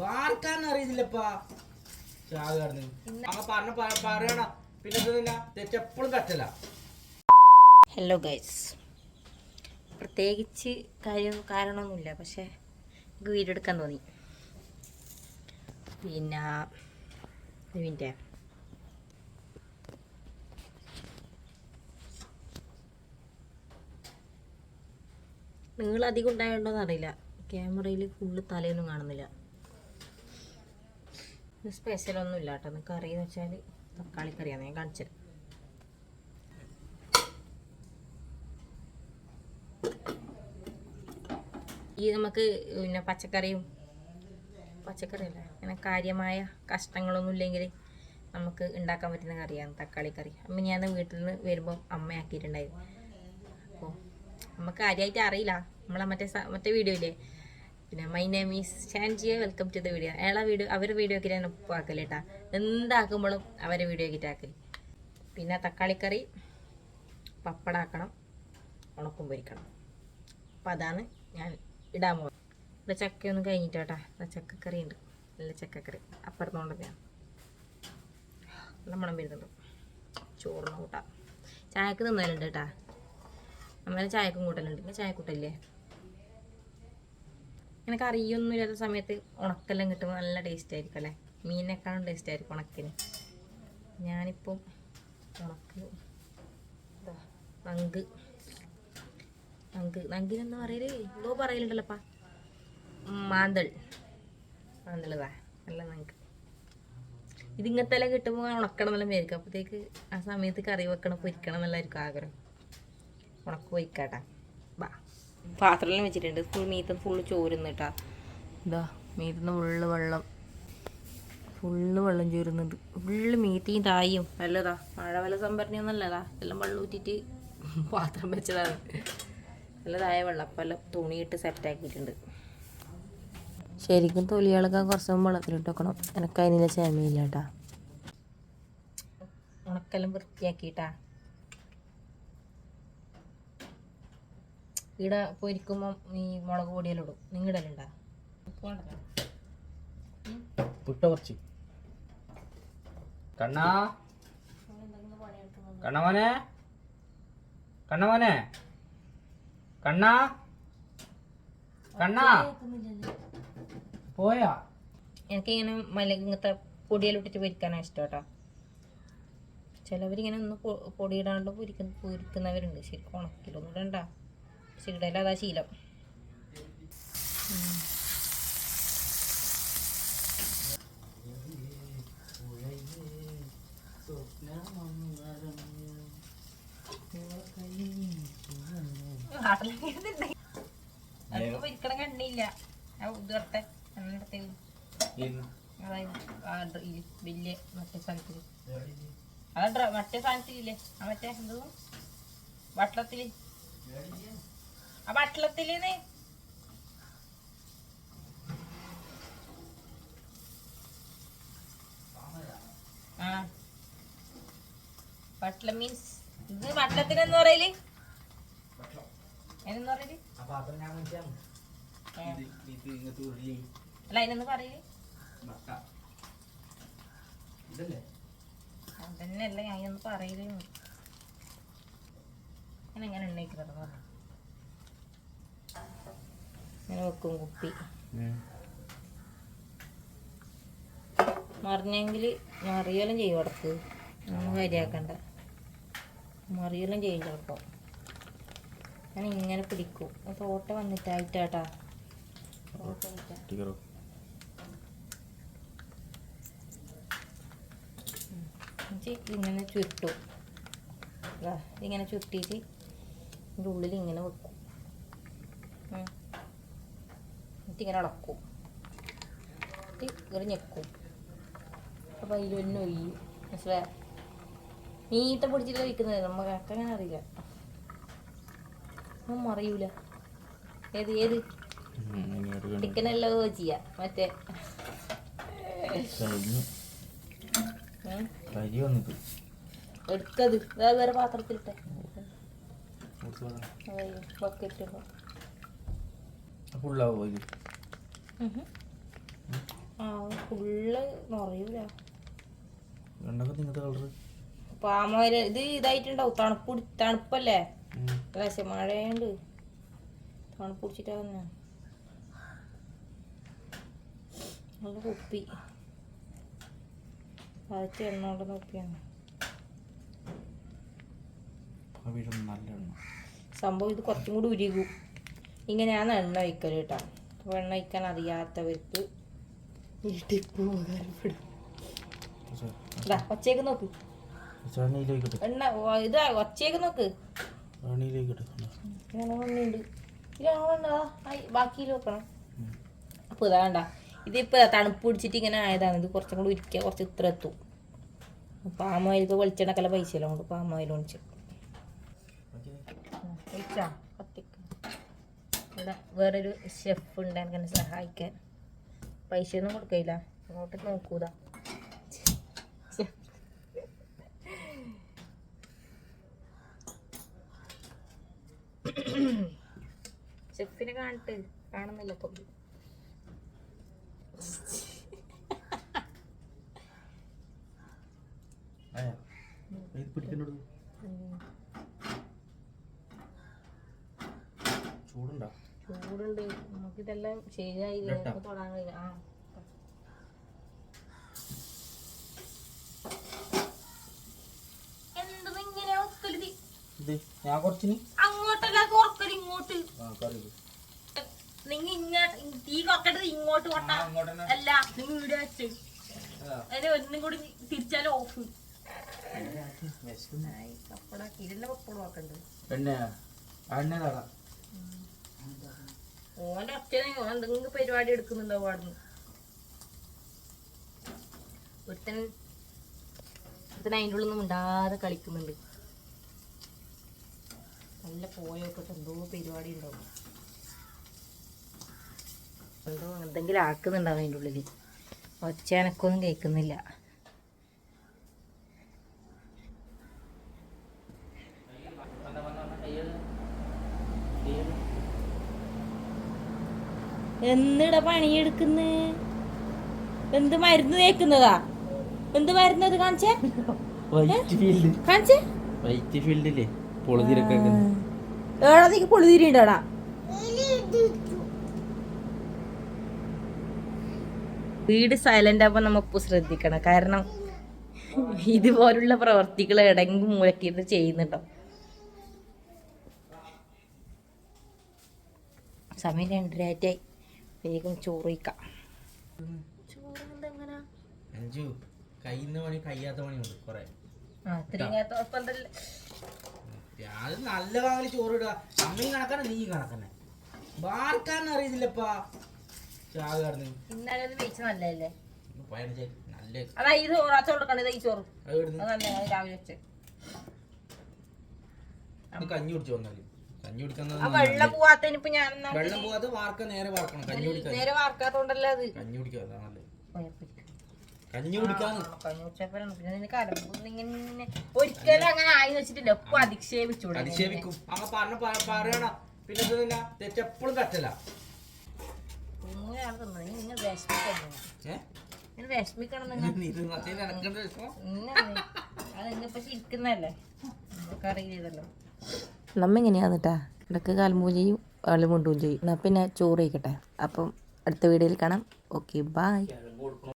വാർക്കാൻ അറിയില്ലപ്പാ ചാവ് കടന്ന്. അമ്മ പറഞ്ഞ പറയണ. പിന്നെ ഇതില്ല തെറ്റെപ്പോഴും കറ്റല ഹലോ ഗൈസ് പ്രത്യേകിച്ച് കാര്യം കാരണമൊന്നുമില്ല. പക്ഷേ എനിക്ക് വീഡിയോ എടുക്കാൻ തോന്നി. പിന്നെ ഒരു മിനിറ്റ് നീളം അധികം ഉണ്ടായോണ്ടോന്നറിയില്ല ക്യാമറയിൽ ഫുള്ള് തലയൊന്നും കാണുന്നില്ല. സ്പെഷ്യൽ ഒന്നും ഇല്ല കേട്ടോ കറി എന്ന് വെച്ചാൽ തക്കാളി കറിയാണ് ഞാൻ കാണിച്ചത്. ഈ നമുക്ക് പിന്നെ പച്ചക്കറിയും പച്ചക്കറിയല്ല? അങ്ങനെ കാര്യമായ കഷ്ടങ്ങളൊന്നും ഇല്ലെങ്കിൽ നമുക്ക് ഉണ്ടാക്കാൻ പറ്റുന്ന കറിയാണ് തക്കാളി കറി. അമ്മ ഞാൻ വീട്ടിൽ നിന്ന് വരുമ്പോൾ അമ്മ ആക്കിയിട്ടുണ്ടായിരുന്നു അപ്പോൾ നമുക്ക് കാര്യമായിട്ട് അറിയില്ല. നമ്മളെ മറ്റേ മറ്റേ വീഡിയോ ഇല്ലേ? പിന്നെ my name is Shanjiya welcome to the video അയാളെ വീഡിയോ അവരുടെ വീഡിയോ ഒക്കെ ഞാൻ ഉപ്പ് ആക്കൽ കേട്ടാ എന്താക്കുമ്പോഴും അവരെ വീഡിയോ ആക്കിയിട്ട് ആക്കൽ. പിന്നെ തക്കാളിക്കറി പപ്പടാക്കണം ഉണക്കും പൊരിക്കണം. അപ്പം അതാണ് ഞാൻ ഇടാൻ പോകുന്നത് ഇവിടെ ചക്കയൊന്നും കഴിഞ്ഞിട്ട് കേട്ടാ ചക്കക്കറി ഉണ്ട്. നല്ല ചക്കക്കറി. അപ്പുറത്തോണ്ട് ഞാൻ നല്ല മണം വരുന്നുണ്ട് ചോറിന് കൂട്ടാം. ചായക്ക് തിന്നലുണ്ട് കേട്ടാ നമ്മളെ ചായക്കും കൂട്ടലുണ്ട്. പിന്നെ ചായ ഇങ്ങനെ കറിയൊന്നും ഇല്ലാത്ത സമയത്ത് ഉണക്കെല്ലാം കിട്ടുമ്പോൾ നല്ല ടേസ്റ്റ് ആയിരിക്കും അല്ലേ? മീനിനേക്കാളും ടേസ്റ്റ് ആയിരിക്കും ഉണക്കിന്. ഞാനിപ്പം ഉണക്ക് നങ്ക്. നങ്ക്. നങ്കിനെന്താ പറയൽ എന്തോ പറയലുണ്ടല്ലപ്പാ മാന്തൾ. മാന്തളതാ നല്ല നങ്ക്. ഇതിങ്ങനത്തെ എല്ലാം കിട്ടുമ്പോൾ ഉണക്കണം എന്നെല്ലാം വിചാരിക്കും. അപ്പോഴത്തേക്ക് ആ സമയത്ത് കറി വെക്കണം പൊരിക്കണം എന്നെല്ലായിരിക്കും ആഗ്രഹം. ഉണക്ക് പൊരിക്കാട്ടാ. പാത്രമെല്ലാം വെച്ചിട്ടുണ്ട്. ഫുൾ മീത്തം ഫുള്ള് ചോരുന്നു കേട്ടാ ഇതാ മീത്തുന്ന ഫുള്ള് വെള്ളം. ഫുള്ള് വെള്ളം ചോരുന്നുണ്ട്. ഫുള്ള് മീത്തിയും തായും. നല്ലതാ. മഴ വല്ല സംഭരണി ഒന്നല്ലതാ എല്ലാം വെള്ളം ഊറ്റിട്ട് പാത്രം വെച്ചതാണ്. നല്ലതായ വെള്ളം. അപ്പം എല്ലാം തുണിയിട്ട് സെറ്റാക്കിയിട്ടുണ്ട് ശരിക്കും തൊലികളൊക്കെ കുറച്ച് വെള്ളത്തിലിട്ട് വെക്കണം. എനിക്ക് അതിനുള്ള ക്ഷമയില്ല കേട്ടാ ഉണക്കെല്ലാം വൃത്തിയാക്കിയിട്ടാ. ഇവിടെ പൊരിക്കുമ്പോൾ ഈ മുളക് പൊടിയെല്ലാം ഇടും. നിങ്ങളിടലുണ്ടാ പുട്ട കുറച്ച്. കണ്ണാ. കണ്ണമോനെ കണ്ണമോനെ കണ്ണാ കണ്ണാ. പോയാ. എനിക്കിങ്ങനെ മല ഇങ്ങനത്തെ പൊടിയെല്ലാം ഇട്ടിട്ട് പൊരിക്കാനാണ് ഇഷ്ടം കേട്ടോ. ചിലവരിങ്ങനെ ഒന്ന് പൊടിയിടാണ്ട് പൊരിക്കുന്ന പൊരിക്കുന്നവരുണ്ട്. ശരിക്കും ഉണക്കിലൊന്നും ഇടണ്ട. ഇടല അതാ ശീലം. പൊരിക്കണം കണ്ടില്ല ഈ വലിയ മറ്റേ സ്ഥലത്തിൽ. ഡ്ര- മറ്റേ സാധനത്തിലില്ലേ? ആ മറ്റേ എന്തോ? വട്ടത്തിൽ. ആ വട്ടത്തിൽ ആ. വട്ടളം മീൻസ് ഇത് വട്ടത്തിന് എന്ന് പറയൽ? എന്ന് അല്ല അതിനൊന്ന് പറയൽ? അതന്നെയല്ല ഞാൻ ഒന്ന് പറയലേ ഞാൻ എങ്ങനെ എണ്ണയിക്കുന്നത് പറഞ്ഞു. ഇങ്ങനെ വെക്കും കുപ്പി. മറിഞ്ഞെങ്കിൽ മറിയലും ചെയ്യും അടുത്ത് ഒന്നും കാര്യാക്കണ്ട മറിയലും ചെയ്യും ചിലപ്പോൾ ഞാൻ ഇങ്ങനെ പിടിക്കും. തോട്ട വന്നിട്ടായിട്ടാട്ടാ. ഇങ്ങനെ ചുരുട്ടും. ഇങ്ങനെ ചുരുട്ടിയിട്ട് ഇതിന്റെ ഉള്ളിൽ ഇങ്ങനെ വെക്കും. ഇങ്ങനെ എന്നിട്ട് ഇങ്ങനെ ഞെക്കും. അപ്പോൾ അതിൽ ഒന്നും ഒയ്യും മനസ്സിലായ? നീട്ട പിടിച്ചിട്ട് വയ്ക്കുന്നത് നമുക്ക് അങ്ങനെ അറിയില്ല. ഒന്നും അറിയൂല. ഏത് ഏത്? ചിക്കനല്ലോ ചെയ്യാ? മറ്റേ? എടുക്കത് വേറെ പാത്രത്തിലിട്ടെ. ബക്കറ്റ് ഫുള്ളാവോ ഫുള്ള് നിറയൂല. കളറ്. പാമോയിൽ ഇത് ഇതായിട്ടുണ്ടാവും. തണുപ്പ് തണുപ്പല്ലേ? പക്ഷെ മഴയുണ്ട് തണുപ്പ് പിടിച്ചിട്ടാ നല്ല കുപ്പി. പതിച്ച എണ്ണ കൊണ്ടുവന്ന കുപ്പിയാണ്. സംഭവം ഇത് കുറച്ചും കൂടി ഉരുകും. ഇങ്ങനെയാണ് എണ്ണ വയ്ക്കൽ കേട്ടോ. വയ്ക്കാൻ അറിയാത്തവർക്ക് ഈ ടിപ്പ് ഉപകാരപ്പെടും ഒച്ചയ്ക്ക് നോക്ക്. എണ്ണ ഇതാ ഒച്ചയ്ക്ക് നോക്ക്. ബാക്കിയിൽ വെക്കണം. അപ്പോൾ ഇതാ കണ്ട ഇതിപ്പോൾ തണുപ്പ് പിടിച്ചിട്ട് ഇങ്ങനെ ആയതാണ്. ഇത് കുറച്ചും കൂടി ഉരുക്കിയാൽ കുറച്ച് ഇത്ര എത്തും. പാമോയിലേക്ക് വെളിച്ചെണ്ണക്കല്ല എല്ലാം കൊണ്ട് പാമോയിൽ ഒണിച്ച് ഇവിടെ വേറൊരു ഷെഫ് ഉണ്ട് എന്നെ സഹായിക്കാൻ. പൈസ ഒന്നും കൊടുക്കില്ല അങ്ങോട്ട് നോക്കൂതാ. ഷെഫിനെ കാണിട്ട് കാണുന്നില്ല ഇപ്പൊ. പിടിക്കണ്ടോ ചൂടുണ്ടോ ചൂടുണ്ട് നമുക്കിതെല്ലാം ശരിയായി ഇരട്ടാ. നമുക്ക് തൊടാൻ കഴിയില്ല ആ ഞാൻ കുറച്ചിന്? അങ്ങോട്ടല്ല കുറക്കൽ ഇങ്ങോട്ട്. നിങ്ങ ഇങ്ങോട്ട് തീ കുറക്കട്ടത് ഇങ്ങോട്ട് കൊട്ട അങ്ങോട്ട് തന്നെ അല്ല നിങ്ങൾ ഇവിടെ വെച്ച്. അതിന് ഒന്നും കൂടി തിരിച്ചാലും ഓഫ്. പപ്പടാക്കി ഓന്റെ അച്ഛനെ എന്തെങ്കിലും പരിപാടി എടുക്കുന്നുണ്ടോ അവിടുന്ന്. ഒരുത്തൻ ഒരുത്തൻ അതിന്റെ ഉള്ളിൽ മിണ്ടാതെ കളിക്കുന്നുണ്ട്. നല്ല പോയോക്കട്ടെ എന്തോ പരിപാടി ഉണ്ടാവും. എന്തോ എന്തെങ്കിലും ആക്കുന്നുണ്ടാവും അതിന്റെ ഉള്ളിൽ. ഒച്ച എനക്കൊന്നും കേൾക്കുന്നില്ല. എന്നിട പണിയെടുക്കുന്നേ? എന്ത് മരുന്ന് തേക്കുന്നതാ? എന്ത് മരുന്നത് കാണിച്ചേ? കാണിച്ചേ? വൈറ്റ് ഫീൽഡില്ലേ പൊളുതിരൊക്കെ ഏടാത്തേക്ക് വീട് സൈലന്റ് ആകുമ്പോൾ നമുക്ക് ശ്രദ്ധിക്കണം. കാരണം ഇതുപോലുള്ള പ്രവർത്തികൾ ഇടങ്ങി മൂലക്കിട്ട് ചെയ്യുന്നുണ്ടോ? സമയം രണ്ടരയായിട്ടായി. വേഗം ചോറിക്കാം അഞ്ചു കയ്യുന്ന പണി കയ്യാത്ത പണിയുണ്ട് കൊറേ. അത് നല്ല വാങ്ങി ചോറിടുക. അമ്മയും കണക്കാണ് നീ കണക്കന്നെ വാർക്കാൻ അറിയത്തില്ലപ്പാ. ചാവ് കടന്ന് ഇന്നലെ അതാ ചോറ് കൊടുക്കണത് ഈ രാവിലെ കഞ്ഞി കുടിച്ചു വന്നാൽ. കഞ്ഞി കുടിക്കുന്നത് ആ വെള്ളം പോവാത്തതിന് ഇപ്പൊ ഞാൻ എന്നാ വെള്ളം പോവാതെ വാർക്ക നേരെ വാർക്കണം കഞ്ഞി കുടിക്കാൻ നേരെ വാർക്കാത്തോണ്ടല്ല അത്? കഞ്ഞി കുടിക്കുക നല്ലത് കഞ്ഞി ഇങ്ങനെ ഒരിക്കലും അങ്ങനെ ആയി വെച്ചിട്ടില്ല. ഒപ്പം അധിക്ഷേപിച്ചു അധിക്ഷേപിക്കും. അങ്ങ് പറഞ്ഞ പറയണ പിന്നെ എന്തില്ല തെറ്റെപ്പോഴും നിങ്ങൾ വിഷമിക്കണം ശരിക്കുന്നല്ലേ നമുക്ക് അറിയില്ലല്ലോ നമ്മ എങ്ങനെയാന്ന് ഇടയ്ക്ക് കാൽമൂ ചെയ്യും ആളും കൊണ്ടുപോകും ചെയ്യും. എന്നാൽ പിന്നെ ചോറ് കഴിക്കട്ടെ. അപ്പം അടുത്ത വീഡിയോയിൽ കാണാം. Okay bye